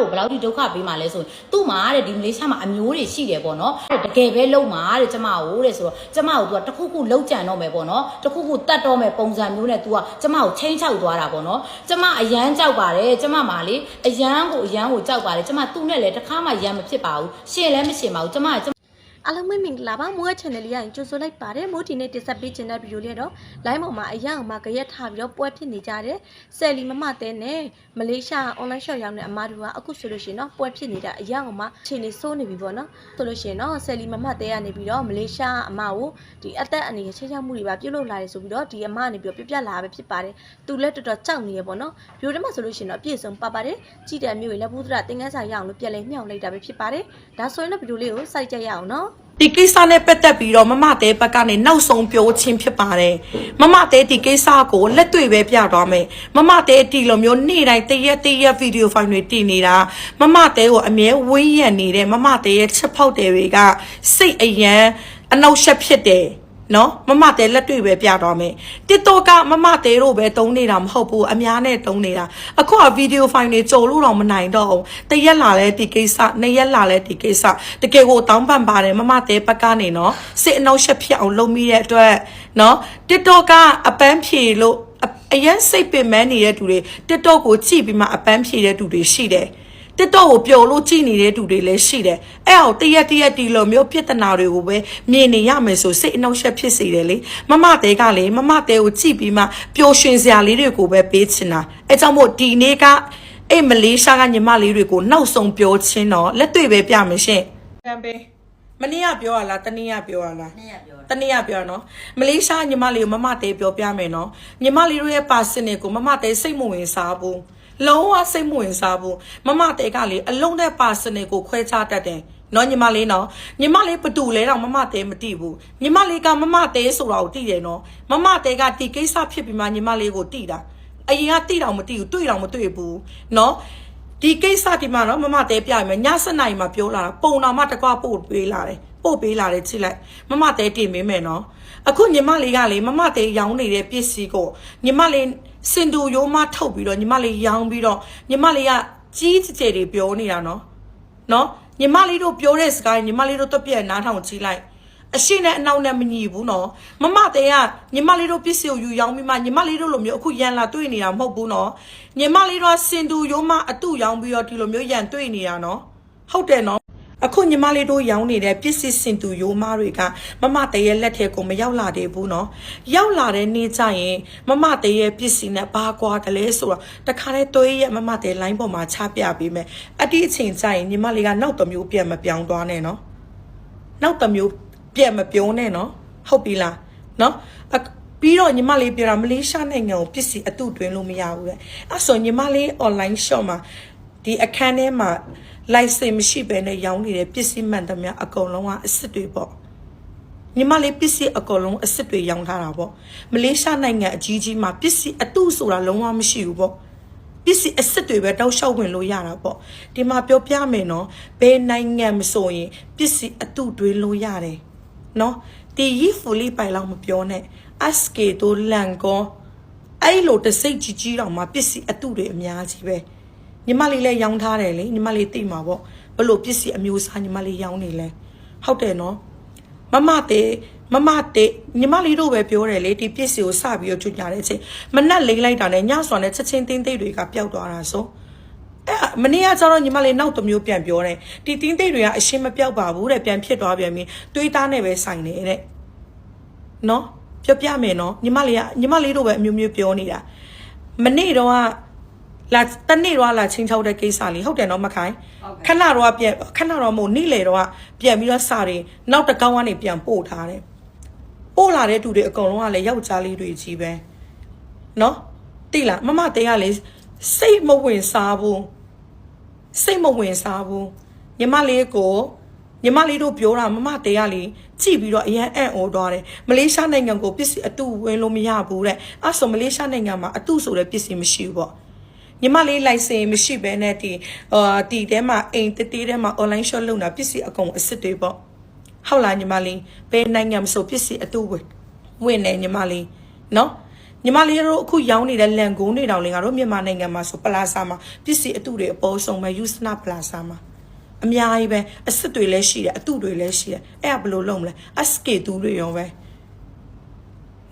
တို့ဘယ်လောက်ထိဒုက္ခပေးမှလဲဆိုရင်သူ့မှာတဲ့ဒီမလေးရှားမှာအမျိုးတွေရှိတယ်ပေါ့နော်တကယ်ပဲလုံမှာတဲ့ကျမကိုတဲ့ဆိုတော့ကျမကို तू ကတခုခုလုံကြံတော့မယ်ပေါ့နော်တခုခုတတ်တော့မယ်ပုံစံမျိုးနဲ့ तू ကကျမကိုချင်းချောက်သွားတာပေါ့နော်ကျမအရန်ကြောက်ပါတယ်ကျမမှာလေအရန်ကိုအရန်ကိုကြောက်ပါတယ်ကျမသူ့နဲ့လည်းတစ်ခါမှရန်မဖြစ်ပါဘူးရှင်လည်းမရှင်ပါဘူးကျမက အားလုံးပဲမင်္ဂလာပါမိုးရဲ့ channel လေးရရင်ကြိုဆိုလိုက်ပါတယ်မိုးဒီနေ့တင်ဆက်ပေးခြင်းတဲ့ဗီဒီယိုလေးတော့ line ပေါ်မှာအရင်အမှကြရက်ထားပြီးတော့ပွဲဖြစ်နေကြတယ်ဆယ်လီမမတဲနဲ့မလေးရှား online shop ရောက်တဲ့အမားတို့ကအခုဆိုလို့ရှိရင်တော့ပွဲဖြစ်နေတာအရင်အမှခြေနေစိုးနေပြီပေါ့နော်ဆိုလို့ရှိရင်တော့ဆယ်လီမမတဲကနေပြီးတော့မလေးရှားအမကိုဒီအသက်အနေနဲ့ချင်းချောက်မှုတွေပါပြုတ်လုပ်လာတယ်ဆိုပြီးတော့ဒီအမကနေပြီးတော့ပြပြလာပဲဖြစ်ပါတယ်သူလည်းတော်တော်ကြောက်နေရပေါ့နော်ဗီဒီယိုထဲမှာဆိုလို့ရှိရင်တော့အပြည့်စုံပါပါတယ်ကြည့်တဲ့မျိုးတွေလက်ဘူးသရတင်ငန်းစာရအောင်လို့ပြန်လဲမြှောက်လိုက်တာပဲဖြစ်ပါတယ်ဒါဆိုရင်တော့ဗီဒီယိုလေးကိုစိုက်ကြရအောင်နော် ဒီကိစ္စနဲ့ပတ်သက်ပြီးတော့မမတဲဘက်ကနေနောက်ဆုံးပြောချင်းဖြစ်ပါတယ်မမတဲဒီကိစ္စကိုလက်တွေ့ပဲပြသွားမယ်မမတဲဒီလိုမျိုးနေ့တိုင်းတရက်တရက်ဗီဒီယိုဖိုင်တွေတင်နေတာမမတဲကိုအမြဲဝင်းရံနေတဲ့မမတဲရဲ့ချက်ဖောက်တယ်တွေကစိတ်အယံအနောက်ရှက်ဖြစ်တယ် နော်မမတဲလက်တွေ့ပဲပြသွားမယ်တစ်တော့ကမမတဲတို့ပဲတုံးနေတာမဟုတ်ဘူးအများနဲ့တုံးနေတာအခုကဗီဒီယိုဖိုင်တွေကြုံလို့တော့မနိုင်တော့ဘူးတရက်လာလဲဒီကိစ္စနှစ်ရက်လာလဲဒီကိစ္စတကယ်ကိုတောင်းပန်ပါတယ်မမတဲဘက်ကနေနော်စစ်အနောက်ရှက်ဖြစ်အောင်လုပ်မိတဲ့အတွက်နော်တစ်တော့ကအပန်းဖြေလို့အအရင်စိတ်ပင်ပန်းနေတဲ့သူတွေတစ်တော့ကိုကြည့်ပြီးမှအပန်းဖြေတဲ့သူတွေရှိတယ် တစ်တော့ကိုပျော်လို့ကြည်နေတဲ့သူတွေလည်းရှိတယ်အဲ့အောင်တရက်တရက်ဒီလိုမျိုးပြဿနာတွေကိုပဲမြင်နေရမယ်ဆိုစိတ်အနှောက်အယှက်ဖြစ်စေတယ်လေမမတဲကလေမမတဲကိုကြည်ပြီးမှပျော်ရွှင်စရာလေးတွေကိုပဲပေးချင်တာအဲကြောင့်မို့ဒီနေ့ကအဲ့မလေးရှားကညီမလေးတွေကိုနောက်ဆုံးပြောချင်းတော့လက်တွေ့ပဲပြမယ်ရှင်ကံပေးမနေ့ကပြောရလားတနေ့ကပြောရလားနဲ့ရပြောတနေ့ကပြောနော်မလေးရှားညီမလေးကိုမမတဲပြောပြမယ်နော်ညီမလေးတို့ရဲ့ပါစင်တွေကိုမမတဲစိတ်မဝင်စားဘူး လုံးဝစိတ်မဝင်စားဘူးမမတဲကလေအလုံးတဲ့ပါစင်တွေကိုခွဲခြားတတ်တယ်နော်ညီမလေးနော်ညီမလေးဘတူလဲတော့မမတဲမသိဘူးညီမလေးကမမတဲဆိုတာကိုသိတယ်နော်မမတဲကဒီကိစ္စဖြစ်ပြီးမှညီမလေးကိုသိတာအရင်ကသိတော့မသိဘူးတွေ့တော့မတွေ့ဘူးနော်ဒီကိစ္စဒီမှာနော်မမတဲပြရမယ်ည7နာရီမှာပြောလာတာပုံတော်မှတကွာပို့ပေးလာတယ်ပို့ပေးလာတယ်ချစ်လိုက်မမတဲတင်ပေးမယ်နော်အခုညီမလေးကလေမမတဲရောင်းနေတဲ့ပစ္စည်းကိုညီမလေး စင်တူရိုးမထုတ်ပြီးတော့ညီမလေးရောင်းပြီးတော့ညီမလေးကကြီးကြဲတွေပြောနေတာနော်နော်ညီမလေးတို့ပြောတဲ့စကားညီမလေးတို့တော့ပြက်နားထောင်ကြည့်လိုက်အရှိနဲ့အနောက်နဲ့မညီဘူးနော်မမတဲကညီမလေးတို့ပစ္စည်းကိုယူရောင်းပြီးမှညီမလေးတို့လိုမျိုးအခုရန်လာတွေ့နေတာမဟုတ်ဘူးနော်ညီမလေးတို့ကစင်တူရိုးမအတုရောင်းပြီးတော့ဒီလိုမျိုးရန်တွေ့နေတာနော်ဟုတ်တယ်နော် အခုညီမလေးတို့ရောင်းနေတဲ့ပစ္စည်းစင်သူရိုးမတွေကမမတရဲ့လက်ထဲကိုမရောက်လာသေးဘူးနော်ရောက်လာတဲ့နေ့ကျရင်မမတရဲ့ပစ္စည်းနဲ့ဘာကွာကလေးဆိုတော့တခါတည်းသွေးရဲ့မမတဲ့ line ပေါ်မှာချပြပေးမယ်အတိအချိန်ကျရင်ညီမလေးကနောက်တစ်မျိုးပြန်မပြောင်းသွားနဲ့နော်နောက်တစ်မျိုးပြန်မပြောင်းနဲ့နော်ဟုတ်ပြီလားနော်ပြီးတော့ညီမလေးပြောတာမလေးရှားနိုင်ငံကိုပစ္စည်းအတုတွင်လို့မရဘူးလေအဲ့ဆိုညီမလေး online shop မှာဒီအခန်းထဲမှာ license မရှိဘဲနဲ့ရောင်းနေတဲ့ပစ္စည်းမှန်သမျှအကုန်လုံးကအစ်စ်တွေပေါ့ညီမလေးပစ္စည်းအကုန်လုံးအစ်စ်တွေရောင်းထားတာပေါ့မလေးရှားနိုင်ငံအကြီးကြီးမှာပစ္စည်းအတုဆိုတာလုံးဝမရှိဘူးပေါ့ပစ္စည်းအစ်စ်တွေပဲတောက်လျှောက်ဝင်လို့ရတာပေါ့ဒီမှာပြောပြမယ်နော်ဘယ်နိုင်ငံမဆိုရင်ပစ္စည်းအတုတွေးလို့ရတယ်နော်ဒီရီဖူလီပိုင်လောက်မပြောနဲ့ SK တို့လန်ကောအဲ့လိုတစိတ်ကြီးကြီးတော့မှပစ္စည်းအတုတွေအများကြီးပဲ ညီမလေးလည်းရောင်းထားတယ်လေညီမလေးသိမှာပေါ့ဘလို့ပစ္စည်းအမျိုးအစားညီမလေးရောင်းနေလဲဟုတ်တယ်နော်မမတေမမတေညီမလေးတို့ပဲပြောတယ်လေဒီပစ္စည်းကိုစပြီးတော့ကြွညာတဲ့အချိန်မနှက်လိမ့်လိုက်တာနဲ့ညစွာနဲ့ချက်ချင်းတင်းသိမ့်တွေကပျောက်သွားတာဆိုအဲ့မနေ့ကကျတော့ညီမလေးနောက်တစ်မျိုးပြန်ပြောတယ်ဒီတင်းသိမ့်တွေကအရှင်းမပြောက်ပါဘူးတဲ့ပြန်ဖြစ်သွားပြန်ပြီတွေးသားနဲ့ပဲဆိုင်တယ်တဲ့နော်ပြောပြမယ်နော်ညီမလေးကညီမလေးတို့ပဲအမျိုးမျိုးပြောနေတာမနေ့တော့က လာတနေ့တော့လာချင်းချောက်တဲ့ကိစ္စလေးဟုတ်တယ်နော်မခိုင်ခဏတော့ပြန်ခဏတော့မို့နေ့လေတော့ပြန်ပြီးတော့စာတွေနောက်တစ်ကောင်းကနေပြန်ပို့ထားတယ်ပို့လာတဲ့သူတွေအကုန်လုံးကလည်းယောက်ျားလေးတွေကြီးပဲနော်တိလားမမတဲကလေစိတ်မဝင်စားဘူးစိတ်မဝင်စားဘူးညီမလေးကိုညီမလေးတို့ပြောတာမမတဲကလေကြည့်ပြီးတော့အရန်အံ့ဩသွားတယ်မလေးရှားနိုင်ငံကိုပစ္စည်းအတုဝင်လို့မရဘူးတဲ့အဲ့ဆိုမလေးရှားနိုင်ငံမှာအတုဆိုတဲ့ပစ္စည်းမရှိဘူးပေါ့ ညီမလေးလိုက်စင်မရှိဘဲနဲ့ဒီအာဒီထဲမှာအိမ်တတေးထဲမှာ online shop လုပ်တာပစ္စည်းအကုန်အစ်စ်တွေပေါ့ဟုတ်လားညီမလေးဘယ်နိုင်ငံမဆိုပစ္စည်းအတူဝင်ဝင်နေညီမလေးနော်ညီမလေးတို့အခုရောင်းနေတဲ့လန်ကုန်းတွေတောင်လေငါတို့မြန်မာနိုင်ငံမှာဆိုပလာဇာမှာပစ္စည်းအတုတွေအပေါ်ဆုံးပဲယူစနာပလာဇာမှာအများကြီးပဲအစ်စ်တွေလည်းရှိတယ်အတုတွေလည်းရှိတယ်အဲ့ဒါဘယ်လိုလုပ်မလဲအစကေတူတွေရောပဲ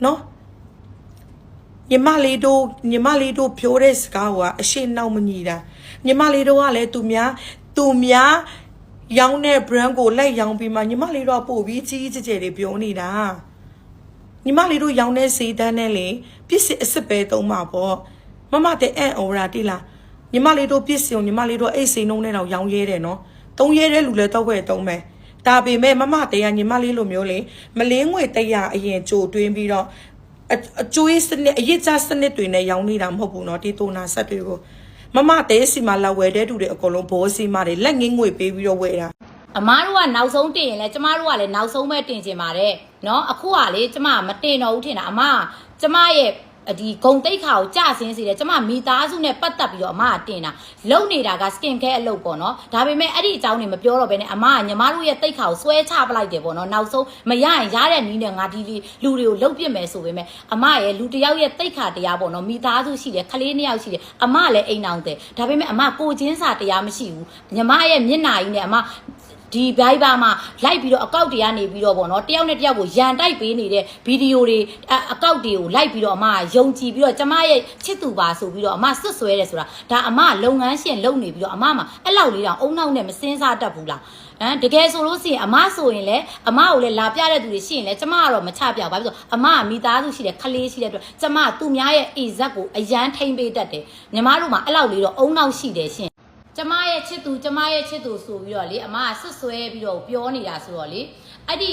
နော် ညီမလေးတို့ညီမလေးတို့ပြောတဲ့စကားကအရှိနောက်မညီတာညီမလေးတို့ကလည်းသူများသူများရောင်းတဲ့ brand ကိုလိုက်ရောင်းပြီးမှညီမလေးတို့ကပို့ပြီးကြီးကြီးကျယ်ကျယ်တွေပြောနေတာညီမလေးတို့ရောင်းတဲ့ဈေးတန်းနဲ့လေပစ္စည်းအစ်စ်ပဲသုံးမှာပေါ့မမတဲ့အန်အော်ရာတိလားညီမလေးတို့ပစ္စည်းကိုညီမလေးတို့အိတ်စိန်နှုံးနဲ့တော့ရောင်းရဲတယ်နော်သုံးရဲတဲ့လူလည်းတော့ခွဲသုံးမယ်ဒါပေမဲ့မမတဲ့ကညီမလေးလိုမျိုးလေမလင်းငွေတရားအရင်ကြိုတွင်းပြီးတော့ အအကျွေးစနစ်အရစ်ချစနစ်တွေနဲ့ရောင်းနေတာမဟုတ်ဘူးနော်ဒီတိုနာဆက်တွေကိုမမတဲ့စီမှာလာဝယ်တဲ့တူတွေအကုန်လုံးဘောစီမာတွေလက်ငင်းငွေပေးပြီးတော့ဝယ်တာ အမားတို့ကနောက်ဆုံးတင်ရင်လဲကျမတို့ကလည်းနောက်ဆုံးပဲတင်ချင်ပါတယ်เนาะအခုကလေကျမမတင်တော့ဘူးထင်တာအမကကျမရဲ့ ဒီဂုံတိတ်ခါကိုကြဆင်းစေတယ်ကျမမိသားစုနဲ့ပတ်သက်ပြီးတော့အမကတင်တာလုံနေတာက skin care အလုပ်ပေါ့နော်ဒါပေမဲ့အဲ့ဒီအကြောင်းတွေမပြောတော့ဘဲနဲ့အမကညီမတို့ရဲ့တိတ်ခါကိုဆွဲချပလိုက်တယ်ပေါ့နော်နောက်ဆုံးမရရင်ရတဲ့နီးနဲ့ငါဒီလီလူတွေကိုလုတ်ပြစ်မယ်ဆိုပေမဲ့အမရဲ့လူတစ်ယောက်ရဲ့တိတ်ခါတရားပေါ့နော်မိသားစုရှိတယ်ခလေးနှစ်ယောက်ရှိတယ်အမလည်းအိမ်အောင်တယ်ဒါပေမဲ့အမကိုချင်းစာတရားမရှိဘူးညီမရဲ့မျက်နှာကြီးနဲ့အမ ဒီဘိုင်ဘာမှာလိုက်ပြီးတော့အကောက်တွေကနေပြီးတော့ဗောနော်တယောက်နဲ့တယောက်ကိုရန်တိုက်ပေးနေတဲ့ဗီဒီယိုတွေအအကောက်တွေကိုလိုက်ပြီးတော့အမကယုံကြည်ပြီးတော့ကျမရဲ့ချစ်သူပါဆိုပြီးတော့အမဆွတ်ဆွဲတယ်ဆိုတာဒါအမလုပ်ငန်းရှင်လုပ်နေပြီးတော့အမမှာအဲ့လောက်လေးတောင်အုံနောက်နဲ့မစင်းစားတတ်ဘူးလားဟမ်တကယ်ဆိုလို့ရှိရင်အမဆိုရင်လည်းအမကိုလည်းလာပြတဲ့သူတွေရှိရင်လည်းကျမကတော့မချပြဘူးဘာဖြစ်လို့အမကမိသားစုရှိတယ်ခလေးရှိတဲ့အတွက်ကျမကသူများရဲ့အိဇက်ကိုအရန်ထိမ့်ပေးတတ်တယ်ညီမတို့မှာအဲ့လောက်လေးတော့အုံနောက်ရှိတယ်ရှင် ကျမရဲ့ချစ်သူကျမရဲ့ချစ်သူဆိုပြီးတော့လေအမကဆွတ်ဆွဲပြီးတော့ပြောနေတာဆိုတော့လေအဲ့ဒီ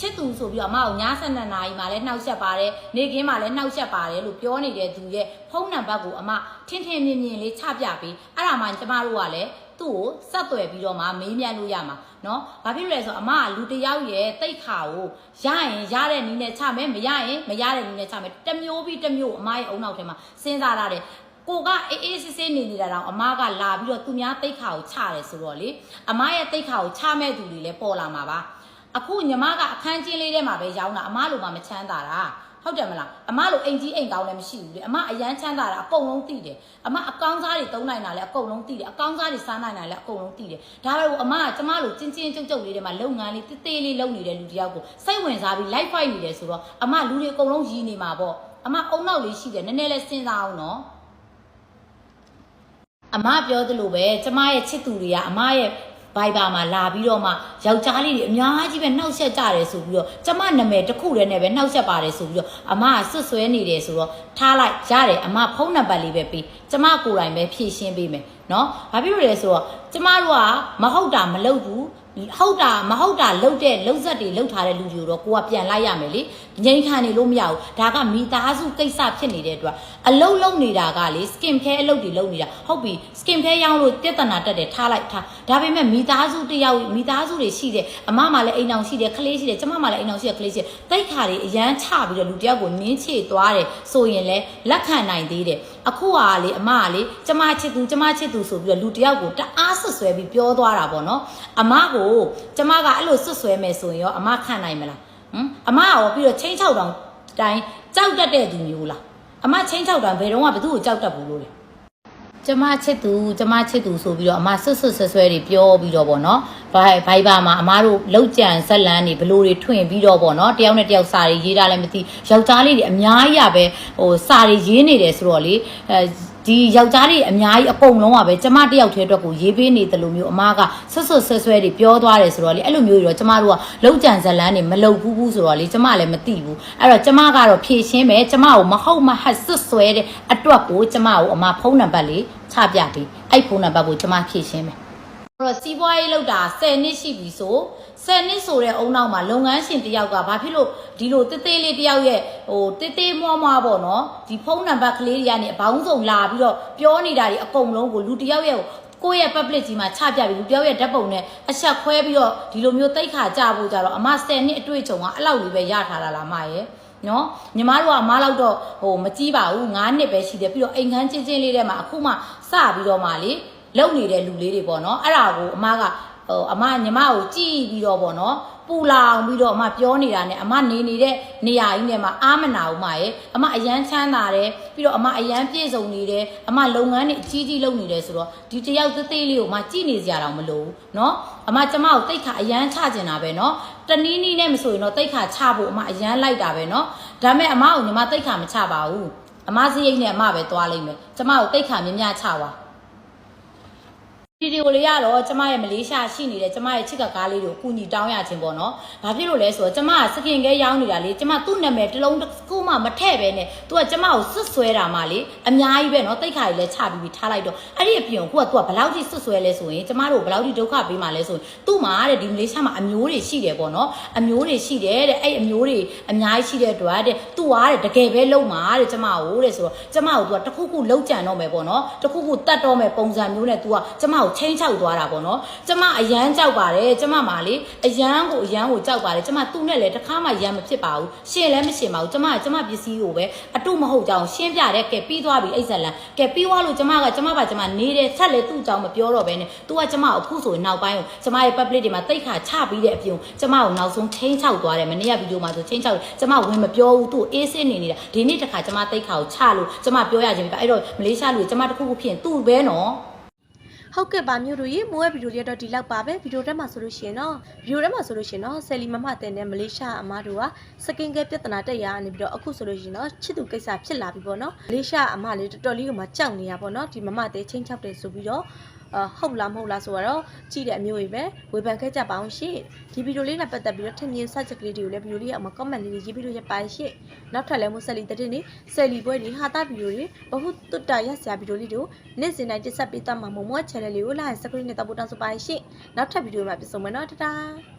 ချစ်သူဆိုပြီးတော့အမကိုညာဆက်နှစ်နာရီမှလည်းနှောက်ရက်ပါတယ်နေခင်းမှလည်းနှောက်ရက်ပါတယ်လို့ပြောနေတဲ့သူရဲ့ဖုန်းနံပါတ်ကိုအမထင်းထင်းမြင်မြင်လေးချပြပေးအဲ့ဒါမှကျမတို့ကလည်းသူ့ကိုဆက်သွယ်ပြီးတော့မှမေးမြန်းလို့ရမှာเนาะဘာဖြစ်လို့လဲဆိုတော့အမကလူတစ်ယောက်ရဲ့တိတ်ခါကိုရရင်ရတဲ့နည်းနဲ့ချမယ်မရရင်မရတဲ့နည်းနဲ့ချမယ်တစ်မျိုးပြီးတစ်မျိုးအမရဲ့အုံနောက်ထဲမှာစဉ်းစားထားတယ် ကိုကအေးအေးဆေးဆေးနေနေတာတော့အမကလာပြီးတော့သူများတိတ်ခါကိုချတယ်ဆိုတော့လေအမရဲ့တိတ်ခါကိုချမဲ့သူတွေလည်းပေါ်လာမှာပါအခုညီမကအခန်းချင်းလေးထဲမှာပဲရောင်းတာအမလိုမှမချမ်းသာတာဟုတ်တယ်မလားအမလိုအိမ်ကြီးအိမ်ကောင်းလည်းမရှိဘူးလေအမအရန်ချမ်းသာတာအကုန်လုံးသိတယ်အမအကောင်းစားတွေသုံးနိုင်တာလည်းအကုန်လုံးသိတယ်အကောင်းစားတွေစားနိုင်တာလည်းအကုန်လုံးသိတယ်ဒါပဲကိုအမကကျမလိုချင်းချင်းကြုတ်ကြုတ်လေးတွေမှာလုပ်ငန်းလေးတေးသေးလေးလုပ်နေတဲ့လူတစ်ယောက်ကိုစိတ်ဝင်စားပြီး live fight နေတယ်ဆိုတော့အမလူတွေအကုန်လုံးရီးနေမှာပေါ့အမအုံနောက်လေးရှိတယ်နည်းနည်းလေးစဉ်းစားအောင်နော် အမပြောသလိုပဲကျမရဲ့ချစ်သူတွေကအမရဲ့ဘိုင်ဘာမှာလာပြီးတော့မှယောက်ျားလေးတွေအများကြီးပဲနှောက်ယှက်ကြတယ်ဆိုပြီးတော့ကျမနာမည်တစ်ခုတည်းနဲ့ပဲနှောက်ယှက်ပါတယ်ဆိုပြီးတော့အမကဆွတ်ဆွဲနေတယ်ဆိုတော့ထားလိုက်ရတယ်အမဖုန်းနံပါတ်လေးပဲပေးကျမကိုယ်တိုင်ပဲဖြည့်ရှင်းပေးမယ်နော်ဘာဖြစ်လို့လဲဆိုတော့ကျမတို့ကမဟုတ်တာမလုပ်ဘူး ဟုတ်တာမဟုတ်တာလုတ်တဲ့လုတ်ဆက်တွေလုတ်ထားတဲ့လူတွေကိုတော့ကိုကပြန်လိုက်ရမယ်လေငိမ့်ခံနေလို့မရဘူးဒါကမိသားစုကိစ္စဖြစ်နေတဲ့အတွက်အလုတ်လုံနေတာကလေ skin care အလုတ်တွေလုံနေတာဟုတ်ပြီ skin care ရောင်းလို့ပြဿနာတက်တယ်ထားလိုက်ထားဒါပေမဲ့မိသားစုတစ်ယောက်မိသားစုတွေရှိတယ်အမမှလည်းအိမ်အောင်ရှိတယ်ခလေးရှိတယ်ကျမမှလည်းအိမ်အောင်ရှိတယ်ခလေးရှိတယ်တိတ်ခါတွေအရန်ချပြီးတော့လူတစ်ယောက်ကိုနင်းချေသွားတယ်ဆိုရင်လည်းလက်ခံနိုင်သေးတယ်အခုကလေအမကလေကျမချစ်သူကျမချစ်သူဆိုပြီးတော့လူတစ်ယောက်ကိုတအား ဆွတ်ဆွဲပြီးပြောသွားတာပေါ့နော်အမကိုကျမကအဲ့လိုဆွတ်ဆွဲမယ်ဆိုရင်ရောအမခံနိုင်မလားဟမ်အမရောပြီးတော့ချင်းချောက်တောင်တိုင်းကြောက်တတ်တဲ့သူမျိုးလားအမချင်းချောက်တောင်ဘယ်တော့မှဘသူ့ကိုကြောက်တတ်ဘူးလို့လေကျမချစ်သူကျမချစ်သူဆိုပြီးတော့အမဆွတ်ဆွတ်ဆွဲဆွဲတွေပြောပြီးတော့ဗောနော်ဘိုင်ဘိုင်ဘာမှာအမတို့လောက်ကြံဇက်လန်းတွေဘလို့တွေထွင်ပြီးတော့ဗောနော်တယောက်နဲ့တယောက်စာတွေရေးတာလည်းမသိယောက်ျားလေးတွေအများကြီးရပဲဟိုစာတွေရေးနေတယ်ဆိုတော့လေအဲ ဒီယောက်ျားတွေအများကြီးအကုန်လုံးကပဲကျမတယောက်တည်းအတွက်ကိုရေးပေးနေတယ်လို့မျိုးအမကဆွတ်ဆွတ်ဆွဲဆွဲတွေပြောသွားတယ်ဆိုတော့လေအဲ့လိုမျိုးတွေတော့ကျမတို့ကလောက်ကြံဇက်လန်းတွေမလုပ်ဘူးဘူးဆိုတော့လေကျမလည်းမသိဘူးအဲ့တော့ကျမကတော့ဖြည့်ရှင်းမယ်ကျမကိုမဟုတ်မဟတ်ဆွတ်ဆွဲတဲ့အတွက်ကိုကျမကိုအမဖုန်းနံပါတ်လေးချပြပေးအဲ့ဖုန်းနံပါတ်ကိုကျမဖြည့်ရှင်းမယ်အဲ့တော့စီးပွားရေးလောက်တာ10နှစ်ရှိပြီဆို 10နှစ်ဆိုတဲ့အုံနောက်မှာလုပ်ငန်းရှင်တယောက်ကဘာဖြစ်လို့ဒီလိုတေးသေးလေးတယောက်ရဲ့ဟိုတေးသေးမွားမွားပေါ့နော်ဒီဖုန်းနံပါတ်ကလေးတွေကနေအပေါင်းစုံလာပြီးတော့ပြောနေတာတွေအကုန်လုံးကိုလူတယောက်ရဲ့ကိုယ့်ရဲ့ public ကြီးမှာချပြပြီးလူတယောက်ရဲ့ဓာတ်ပုံနဲ့အဆက်ခွဲပြီးတော့ဒီလိုမျိုးတိတ်ခါကြဖို့ကြတော့အမ10နှစ်အတွေ့အကြုံကအဲ့လောက်လေးပဲရထားတာလားမရဲ့နော်ညီမတို့ကအမားလောက်တော့ဟိုမကြီးပါဘူး9နှစ်ပဲရှိတယ်ပြီးတော့အိမ်ခန်းချင်းချင်းလေးထဲမှာအခုမှစပြီးတော့မှလေလုံနေတဲ့လူလေးတွေပေါ့နော်အဲ့ဒါကိုအမားက ဟိုအမညီမကိုကြည့်ပြီးတော့ပေါ့နော်ပူလာအောင်ပြီးတော့အမပြောနေတာနဲ့အမနေနေတဲ့နေရာကြီးနဲ့မှအာမနာဦးမရဲ့အမအရန်ချမ်းသာတယ်ပြီးတော့အမအရန်ပြည့်စုံနေတယ်အမလုပ်ငန်းတွေအကြီးကြီးလုပ်နေတယ်ဆိုတော့ဒီတယောက်သေးသေးလေးကိုမကြည့်နေစရာတော့မလိုဘူးเนาะအမကျမကိုတိတ်ခါအရန်ချကျင်တာပဲเนาะတနည်းနည်းနဲ့မဆိုရင်တော့တိတ်ခါချဖို့အမအရန်လိုက်တာပဲเนาะဒါပေမဲ့အမကိုညီမတိတ်ခါမချပါဘူးအမစရိတ်နဲ့အမပဲသွားလိမ့်မယ်ကျမကိုတိတ်ခါမြင်မြချပါ ဗီ ဒီယိုလေးကတော့ကျမရဲ့မလေးရှားရှိနေတဲ့ကျမရဲ့ချစ်ကကားလေးကိုကူညီတောင်းရခြင်းပေါ့နော်။ဘာဖြစ်လို့လဲဆိုတော့ကျမကစကင်ကဲရောင်းနေတာလေကျမသူ့နာမည်တစ်လုံးတစ်ခုမှမထည့်ပဲနဲ့သူကကျမကိုစွတ်ဆွဲတာမှလေအများကြီးပဲနော်တိတ်ခါကြီးလဲချပြီးပြီးထားလိုက်တော့အဲ့ဒီအပြင်ကိုကသူကဘယ်လောက်ထိစွတ်ဆွဲလဲဆိုရင်ကျမတို့ဘယ်လောက်ထိဒုက္ခပေးမှလဲဆိုရင်သူ့မှာတဲ့ဒီမလေးရှားမှာအမျိုးတွေရှိတယ်ပေါ့နော်။အမျိုးတွေရှိတယ်တဲ့အဲ့အမျိုးတွေအများကြီးရှိတဲ့အတွက်တဲ့သူကတဲ့တကယ်ပဲလုံမှာတဲ့ကျမကိုတဲ့ဆိုတော့ကျမကိုသူကတစ်ခုခုလုံကြံတော့မယ်ပေါ့နော်။တစ်ခုခုတတ်တော့မယ်ပုံစံမျိုးနဲ့သူကကျမကိုချင်းချောက်သွားတာပေါ့နော်။ကျမအရန်ကြောက်ပါတယ်ကျမမှာလေအရန်ကိုအရန်ကိုကြောက်ပါတယ်ကျမသူ့နဲ့လည်းတစ်ခါမှရန်မဖြစ်ပါဘူး။ရှင်လည်းမရှင်ပါဘူးကျမကကျမပစ္စည်းကိုပဲအတုမဟုတ်ကြောင်ရှင်းပြတဲ့ကဲပြီးသွားပြီအိတ်ဆက်လန်ကဲပြီးသွားလို့ကျမကကျမပါကျမနေတယ်ဆက်လေသူ့ကြောင်မပြောတော့ဘဲနဲ့သူကကျမကိုအခုဆိုရင်နောက်ပိုင်းကိုကျမရဲ့ public တွေမှာတိတ်ခါချပြီးတဲ့အပြင်ကျမကိုနောက်ဆုံးချင်းချောက်သွားတယ်မနေ့ကဗီဒီယိုမှာဆိုချင်းချောက်ကျမဝင်မပြောဘူးသူ့အေးစစ်နေနေတာဒီနေ့တခါကျမတိတ်ခါကိုချလို့ကျမပြောရခြင်းပဲအဲ့တော့မလေးရှားလူကျမတခုခုဖြစ်ရင်သူ့ပဲနော် ဟုတ်ကဲ့ပါမျိုးတို့ရေမိုးရဲ့ဗီဒီယိုလေးတော့ဒီလောက်ပါပဲဗီဒီယိုထဲမှာဆိုလို့ရှိရင်တော့ဗီဒီယိုထဲမှာဆိုလို့ရှိရင်တော့ဆယ်လီမမတဲ့နဲ့မလေးရှားအမားတို့ကစကင်ကဲပြဿနာတက်ရနေပြီးတော့အခုဆိုလို့ရှိရင်တော့ချစ်သူကိစ္စဖြစ်လာပြီပေါ့နော်မလေးရှားအမလေးတော်တော်လေးကိုမှကြောက်နေရပေါ့နော်ဒီမမတဲ့ချင်းချောက်တယ်ဆိုပြီးတော့အ ဟုတ်လားမဟုတ်လားဆိုတော့ကြည့်တဲ့အမျိုးကြီးပဲဝေဖန်ခဲ့ကြပါအောင်ရှင့်ဒီဗီဒီယိုလေးနဲ့ပတ်သက်ပြီးတော့ထင်မြင်စချက်ကလေးတွေကိုလည်းဗီဒီယိုလေးကအမ comment လေးတွေရေးပြီးလို့ရပါရှင့်နောက်ထပ်လည်းမို့ဆက်လီတဲ့တင်နေဆက်လီပွဲတွေဟာတာဗီဒီယိုတွေဘဟုတုတ္တရဆရာဗီဒီယိုလေးတွေကိုနေ့စဉ်တိုင်းတက်ဆက်ပေးသွားမှာမို့မို့ channel လေးကို like subscribe နဲ့တောက်ဖို့တောင်းဆိုပါရှင့်နောက်ထပ်ဗီဒီယိုမှာပြန်ဆုံမယ်နော်တတား